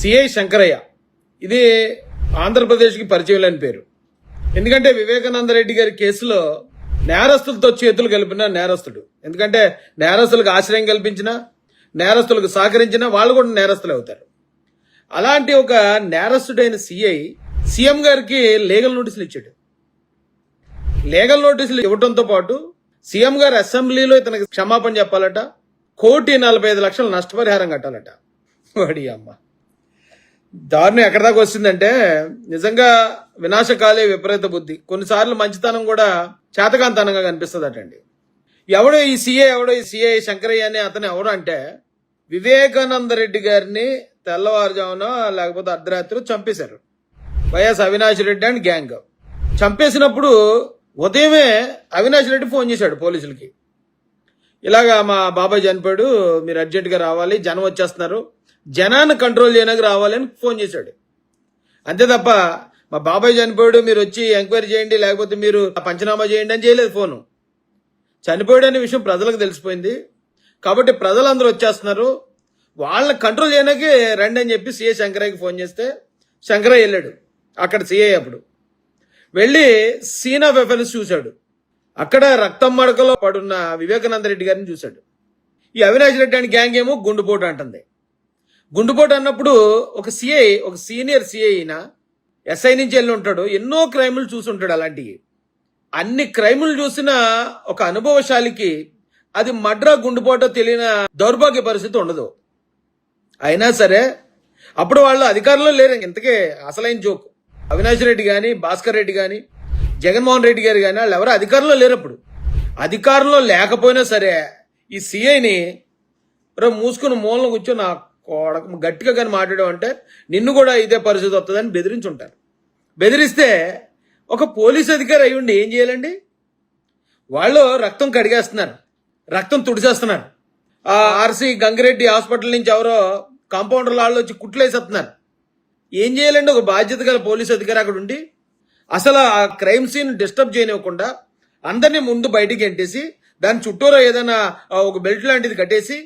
CI Shankaraiah ఇది ఆంధ్రప్రదేశ్కి పరిచయం లేని పేరు. ఎందుకంటే వివేకానంద రెడ్డి గారి కేసులో నేరస్తులతో చేతులు కలిపిన నేరస్తుడు. ఎందుకంటే నేరస్తులకు ఆశ్రయం కల్పించిన నేరస్తులకు సహకరించిన వాళ్ళు కూడా నేరస్తులు అవుతారు. అలాంటి ఒక నేరస్తుడైన సిఐ సీఎం గారికి లీగల్ నోటీసులు ఇచ్చాడు. లీగల్ నోటీసులు ఇవ్వడంతో పాటు సీఎం గారు అసెంబ్లీలో ఇతనికి క్షమాపణ చెప్పాలట. కోటి నలభై ఐదు లక్షలు నష్టపరిహారం కట్టాలట. వాడి అమ్మ. దారుణం ఎక్కడి దాకా వస్తుందంటే నిజంగా వినాశకాలే విపరీత బుద్ధి. కొన్నిసార్లు మంచితనం కూడా చేతకాంతనంగా కనిపిస్తుంది అటండి ఎవడో ఈ సీఏ ఎవడో ఈ సీఏ శంకరయ్య అని అతను ఎవడు అంటే వివేకానంద రెడ్డి గారిని తెల్లవారుజామున లేకపోతే అర్ధరాత్రి చంపేశారు. YS Avinash Reddy and gang. చంపేసినప్పుడు ఉదయమే అవినాష్ రెడ్డి ఫోన్ చేశాడు పోలీసులకి. ఇలాగా మా బాబాయ్ చనిపోయాడు మీరు అర్జెంటుగా రావాలి జనం వచ్చేస్తున్నారు. జనాన్ని కంట్రోల్ చేయడానికి రావాలని ఫోన్ చేశాడు. అంతే తప్ప మా బాబాయ్ చనిపోయాడు మీరు వచ్చి ఎంక్వైరీ చేయండి లేకపోతే మీరు పంచనామా చేయండి అని చేయలేదు ఫోను. చనిపోయాడు అనే విషయం ప్రజలకు తెలిసిపోయింది. కాబట్టి ప్రజలందరూ వచ్చేస్తున్నారు. వాళ్ళని కంట్రోల్ చేయడానికి రండి అని చెప్పి సిఏ శంకరయ్యకి ఫోన్ చేస్తే శంకరయ్య వెళ్ళాడు. అక్కడ సీఏ అప్పుడు. వెళ్ళి సీన్ ఆఫ్ ఎఫెన్స్ చూశాడు. అక్కడ రక్తం మడకలో పడున్న వివేకానంద రెడ్డి గారిని చూశాడు. ఈ అవినాష్ రెడ్డి అని గ్యాంగ్ ఏమో గుండుపోటు అంటుంది. గుండుపోటు అన్నప్పుడు ఒక సిఐ ఒక సీనియర్ సిఐ అయిన ఎస్ఐ నుంచి వెళ్ళి ఉంటాడు. ఎన్నో క్రైములు చూసి ఉంటాడు అలాంటివి. అన్ని క్రైములు చూసిన ఒక అనుభవశాలికి అది మడ్రా గుండుపోటో తెలియని దౌర్భాగ్య పరిస్థితి ఉండదు. అయినా సరే అప్పుడు వాళ్ళు అధికారంలో లేరు. ఇంతకే అసలైన జోక్. అవినాష్ రెడ్డి కానీ భాస్కర్ రెడ్డి కానీ జగన్మోహన్ రెడ్డి గారు కానీ వాళ్ళు ఎవరు అధికారంలో లేరు అప్పుడు. అధికారంలో లేకపోయినా సరే ఈ సిఐని రే మూసుకుని మూలన కూర్చొని నా కోడక గట్టిగా కానీ మాట్లాడడం అంటే నిన్ను కూడా ఇదే పరిస్థితి వస్తుందని బెదిరించుంటారు. బెదిరిస్తే ఒక పోలీస్ అధికారి అయి ఉండి ఏం చేయాలండి? వాళ్ళు రక్తం కడిగేస్తున్నారు. రక్తం తుడిచేస్తున్నారు. ఆర్సీ గంగిరెడ్డి హాస్పిటల్ నుంచి ఎవరో కాంపౌండర్ వాళ్ళు వచ్చి కుట్లేసేస్తున్నారు ఏం చేయాలండి? ఒక బాధ్యత గల పోలీస్ అధికారి అక్కడ ఉండి అసలు ఆ క్రైమ్ సీన్ డిస్టర్బ్ చేయనివ్వకుండా అందరినీ ముందు బయటికి ఎంటేసి దాని చుట్టూరా ఏదైనా ఒక బెల్ట్ లాంటిది కట్టేసి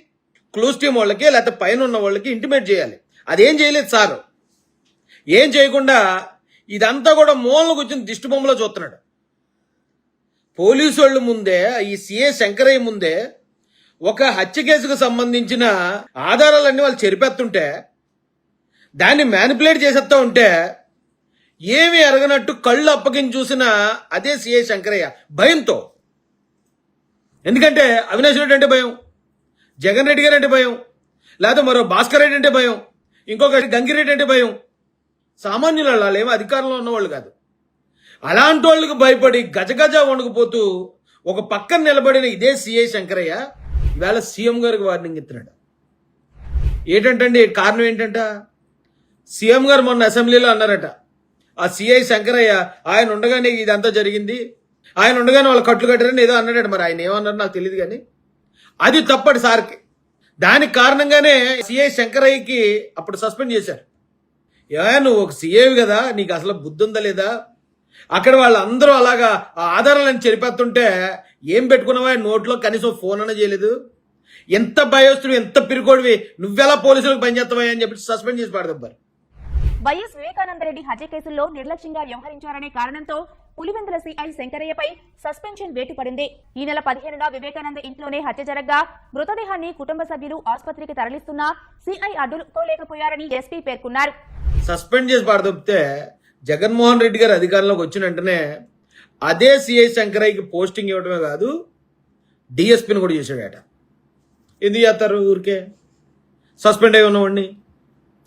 క్లోజ్ టీమ్ వాళ్ళకి లేకపోతే పైన ఉన్న వాళ్ళకి ఇంటిమేట్ చేయాలి. అదేం చేయలేదు సార్. ఏం చేయకుండా ఇదంతా కూడా మూలకు వచ్చిన దిష్టి బొమ్మలో చూస్తున్నాడు. పోలీసు వాళ్ళు ముందే ఈ సిఏ శంకరయ్య ముందే ఒక హత్య కేసుకు సంబంధించిన ఆధారాలన్నీ వాళ్ళు చెరిపేస్తుంటే దాన్ని మ్యానిపులేట్ చేసేస్తా ఉంటే ఏమి ఎరగనట్టు కళ్ళు అప్పగించి చూసిన అదే సిఏ శంకరయ్య. భయంతో. ఎందుకంటే అవినాష్ రెడ్డి అంటే భయం. జగన్ రెడ్డి గారు అంటే భయం లేదా మరో భాస్కర్ రెడ్డి అంటే భయం ఇంకొక గంగిరెడ్డి అంటే భయం. సామాన్యులు ఏమో అధికారంలో ఉన్నవాళ్ళు కాదు. అలాంటి వాళ్ళకి భయపడి గజగజ వణుకుపోతూ ఒక పక్కన నిలబడిన ఇదే సిఐ శంకరయ్య ఇవాళ సీఎం గారికి వార్నింగ్ ఇస్తున్నాడు. ఏంటంటే కారణం ఏంటంట? సీఎం గారు మొన్న అసెంబ్లీలో అన్నారట ఆ సిఐ శంకరయ్య ఆయన ఉండగానే ఇదంతా జరిగింది ఆయన ఉండగానే వాళ్ళు కట్లు కట్టారని ఏదో అన్నాడట మరి ఆయన ఏమన్నారో నాకు తెలియదు కానీ. అది తప్పటి సార్కి. దానికి కారణంగానే సిఐ శంకరయ్యకి అప్పుడు సస్పెండ్ చేశారు. ఏ నువ్వు ఒక సిఏవి కదా నీకు అసలు బుద్ధి ఉందా లేదా? అక్కడ వాళ్ళందరూ అలాగా ఆ ఆధారాలను చెరిపేస్తుంటే ఏం పెట్టుకున్నావా? నోట్లో కనీసం ఫోన్ అన్న చేయలేదు. ఎంత భయోస్తుడు ఎంత పిరుకోడివి నువ్వెలా పోలీసులకు పనిచేస్తావా అని చెప్పి సస్పెండ్ చేసి పాడదబ్బారు వైఎస్ వివేకానందరెడ్డి హత్య కేసుల్లో నిర్లక్ష్యంగా వ్యవహరించారనే కారణంతో పులివెందుల సిఐ శంకరయ్యపై సస్పెన్షన్ వేటు పడింది ఈ నెల పదిహేనున వివేకానంద ఇంట్లోనే హత్య జరగ్గా మృతదేహాన్ని కుటుంబ సభ్యులు ఆసుపత్రికి తరలిస్తున్నా సిఐ అడ్డుకోలేకపోయారని ఎస్పీ పేర్కొన్నారు. సస్పెండ్ చేసి పాడదొప్పితే జగన్మోహన్ రెడ్డి గారు అధికారంలోకి వచ్చిన వెంటనే అదే సిఐ శంకరయ్యకి పోస్టింగ్ ఇవ్వడమే కాదు డిఎస్పీని కూడా చేశాడట. ఎందుకు చేస్తారు ఊరికే? సస్పెండ్ అయి ఉన్నవాడిని.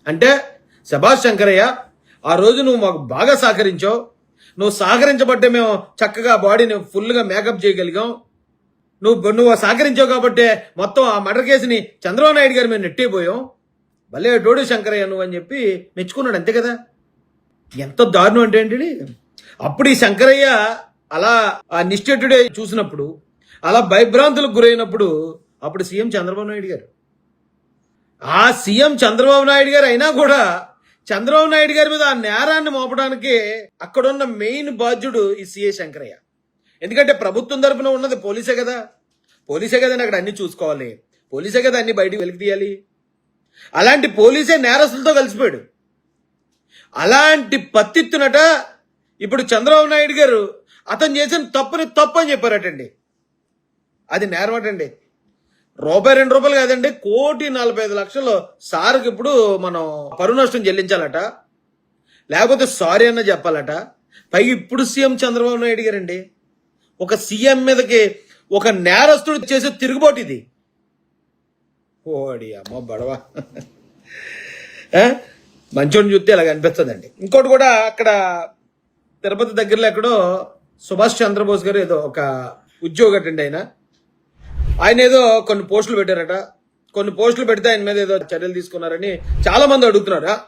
అంటే శభాష్ శంకరయ్య ఆ రోజు నువ్వు మాకు బాగా సహకరించావు నువ్వు సహకరించబట్టే మేము చక్కగా బాడీని ఫుల్గా మేకప్ చేయగలిగాం. నువ్వు నువ్వు సహకరించావు కాబట్టే మొత్తం ఆ మర్డర్ కేసుని చంద్రబాబు నాయుడు గారు మేము నెట్టిపోయాం. భలే డోడు శంకరయ్య నువ్వు అని చెప్పి మెచ్చుకున్నాడు అంతే కదా. ఎంత దారుణం అంటే ఏంటి అప్పుడు ఈ శంకరయ్య అలా ఆ నిశ్చేటుడే చూసినప్పుడు అలా భయభ్రాంతులకు గురైనప్పుడు అప్పుడు సీఎం చంద్రబాబు నాయుడు గారు. ఆ సీఎం చంద్రబాబు నాయుడు గారు అయినా కూడా చంద్రబాబు నాయుడు గారి మీద ఆ నేరాన్ని మోపడానికి అక్కడున్న మెయిన్ బాధ్యుడు ఈ సిఏ శంకరయ్య. ఎందుకంటే ప్రభుత్వం తరపున ఉన్నది పోలీసే కదా. పోలీసే కదండి అక్కడ అన్ని చూసుకోవాలి. పోలీసే కదా అన్ని బయటికి వెలికి తీయాలి. అలాంటి పోలీసే నేరస్తులతో కలిసిపోయాడు. అలాంటి పత్తిత్తునట ఇప్పుడు చంద్రబాబు నాయుడు గారు అతను చేసిన తప్పుని తప్పు అని చెప్పారటండి. అది నేరమటండి. రూపాయి రెండు రూపాయలు కాదండి కోటి నలభై ఐదు లక్షలు సార్కి ఇప్పుడు మనం పరువు నష్టం చెల్లించాలట. లేకపోతే సారీ అన్న చెప్పాలట. పైగా ఇప్పుడు సీఎం చంద్రబాబు నాయుడు గారండి ఒక సీఎం మీదకి ఒక నేరస్తుడు చేసే తిరుగుబాటు ఇది. ఓడి అమ్మ బడవా. మంచోడిని చూస్తే ఇలాగ అనిపిస్తుందండి ఇంకోటి కూడా అక్కడ తిరుపతి దగ్గరలో ఎక్కడో సుభాష్ చంద్రబోస్ గారు ఏదో ఒక ఉద్యోగటండి ఆయన ఆయన ఏదో కొన్ని పోస్టులు పెట్టారట. కొన్ని పోస్టులు పెడితే ఆయన మీద ఏదో చర్యలు తీసుకున్నారని చాలా మంది అడుగుతున్నారా.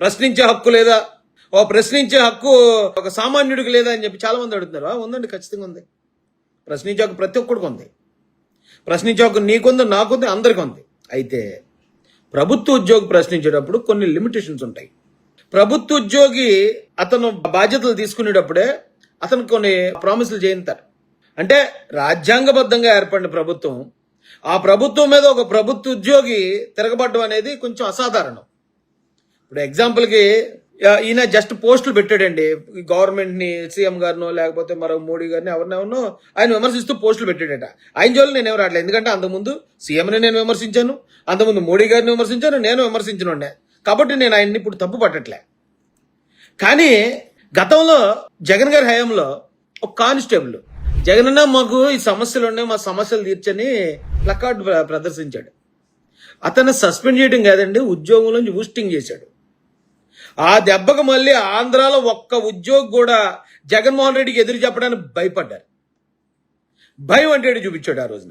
ప్రశ్నించే హక్కు లేదా? ఓ ప్రశ్నించే హక్కు ఒక సామాన్యుడికి లేదా అని చెప్పి చాలా మంది అడుగుతున్నారు. ఉందండి ఖచ్చితంగా ఉంది. ప్రశ్నించే హక్కు ప్రతి ఒక్కడికి ఉంది. ప్రశ్నించే హక్కు నీకుంది నాకుంది అందరికీ ఉంది. అయితే ప్రభుత్వ ఉద్యోగి ప్రశ్నించేటప్పుడు కొన్ని లిమిటేషన్స్ ఉంటాయి. ప్రభుత్వ ఉద్యోగి అతను బాధ్యతలు తీసుకునేటప్పుడే అతను కొన్ని ప్రామిసులు చేయింతారు అంటే రాజ్యాంగబద్ధంగా ఏర్పడిన ప్రభుత్వం ఆ ప్రభుత్వం మీద ఒక ప్రభుత్వ ఉద్యోగి తిరగబడ్డం అనేది కొంచెం అసాధారణం. ఇప్పుడు ఎగ్జాంపుల్కి ఈయన జస్ట్ పోస్టులు పెట్టాడండి. గవర్నమెంట్ని సీఎం గారినో లేకపోతే మరో మోడీ గారిని ఎవరినెవరినో ఆయన విమర్శిస్తూ పోస్టులు పెట్టాడట. ఆయన జోలు నేను ఎవరు రావట్లేదు ఎందుకంటే అంతకుముందు సీఎంని నేను విమర్శించాను అంతకుముందు మోడీ గారిని విమర్శించాను నేను విమర్శించిన కాబట్టి నేను ఆయన్ని ఇప్పుడు తప్పు పట్టట్లే. కానీ గతంలో జగన్ గారి హయాంలో ఒక కానిస్టేబుల్ జగనన్న మాకు ఈ సమస్యలు ఉన్నాయి మా సమస్యలు తీర్చని ప్లకార్డ్ ప్ర- ప్రదర్శించాడు. అతను సస్పెండ్ చేయడం కాదండి ఉద్యోగంలోంచి ఊస్టింగ్ చేశాడు. ఆ దెబ్బకు మళ్ళీ ఆంధ్రాలో ఒక్క ఉద్యోగి కూడా జగన్మోహన్ రెడ్డికి ఎదురు చెప్పడానికి భయపడ్డారు. భయం అంటే చూపించాడు ఆ రోజున.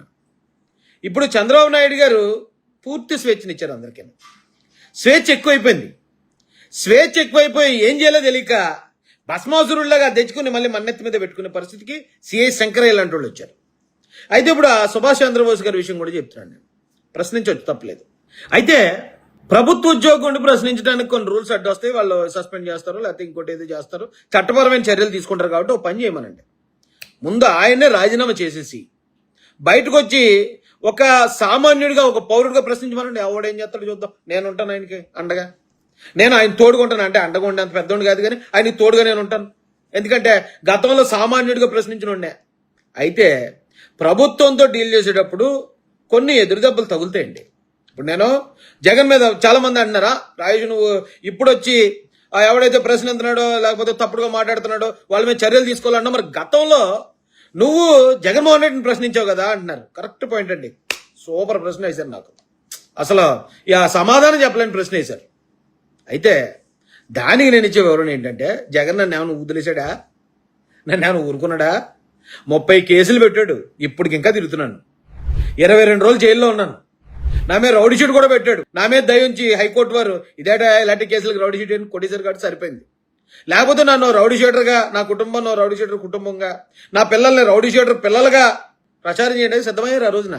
ఇప్పుడు చంద్రబాబు నాయుడు గారు పూర్తి స్వేచ్ఛనిచ్చారు అందరికీ. స్వేచ్ఛ ఎక్కువైపోయింది. స్వేచ్ఛ ఎక్కువైపోయి ఏం చేయాలో తెలియక భస్మాసురుల్లాగా తెచ్చుకుని మళ్ళీ మన్నెత్తి మీద పెట్టుకునే పరిస్థితికి సిఐ శంకరయ్య లాంటి వాళ్ళు వచ్చారు. అయితే ఇప్పుడు ఆ సుభాష్ చంద్రబోస్ గారి విషయం కూడా చెప్తున్నాను నేను. ప్రశ్నించవచ్చు తప్పలేదు. అయితే ప్రభుత్వ ఉద్యోగం ప్రశ్నించడానికి కొన్ని రూల్స్ అడ్డు వస్తాయి. వాళ్ళు సస్పెండ్ చేస్తారు లేకపోతే ఇంకోటి ఏదో చేస్తారు. చట్టపరమైన చర్యలు తీసుకుంటారు కాబట్టి ఒక పని చేయమనండి. ముందు ఆయనే రాజీనామా చేసేసి బయటకు వచ్చి ఒక సామాన్యుడిగా ఒక పౌరుడిగా ప్రశ్నించమనండి. ఎవడేం చేస్తాడు చూద్దాం. నేను ఉంటాను ఆయనకి అండగా. నేను ఆయన తోడుకుంటాను అంటే అండగా ఉండే అంత పెద్దోడు కాదు కానీ ఆయన తోడుగా నేను ఉంటాను. ఎందుకంటే గతంలో సామాన్యుడిగా ప్రశ్నించిన ఉండే అయితే ప్రభుత్వంతో డీల్ చేసేటప్పుడు కొన్ని ఎదురుదెబ్బలు తగులుతాయండి. ఇప్పుడు నేను జగన్ మీద చాలా మంది అంటున్నారా రాజు నువ్వు ఇప్పుడు వచ్చి ఆ ఎవడైతే ప్రశ్నిస్తున్నాడో లేకపోతే తప్పుడుగా మాట్లాడుతున్నాడో వాళ్ళ మీద చర్యలు తీసుకోవాలన్నా మరి గతంలో నువ్వు జగన్మోహన్ రెడ్డిని ప్రశ్నించావు కదా అంటున్నారు. కరెక్ట్ పాయింట్ అండి. సూపర్ ప్రశ్న వేశారు నాకు. అసలు ఇక సమాధానం చెప్పలేని ప్రశ్న వేశారు. అయితే దానికి నేను ఇచ్చే వివరణ ఏంటంటే జగన్ నన్ను ఏమైనా వదిలేశాడా నన్ను ఏమైనా ఊరుకున్నాడా? ముప్పై కేసులు పెట్టాడు. ఇప్పటికి ఇంకా తిరుగుతున్నాను. ఇరవై రెండు రోజులు జైల్లో ఉన్నాను. నా మీద రౌడీ షీట్ కూడా పెట్టాడు. నా మీద దయించి హైకోర్టు వారు ఇదేటా ఇలాంటి కేసులకు రౌడీ షీట్ అని కొట్టేశారు కాబట్టి సరిపోయింది. లేకపోతే నన్ను రౌడీ షీటర్గా నా కుటుంబం రౌడీ షీటర్ కుటుంబంగా నా పిల్లల్ని రౌడీ షీటర్ పిల్లలుగా ప్రచారం చేయడానికి సిద్ధమయ్యారు ఆ రోజున.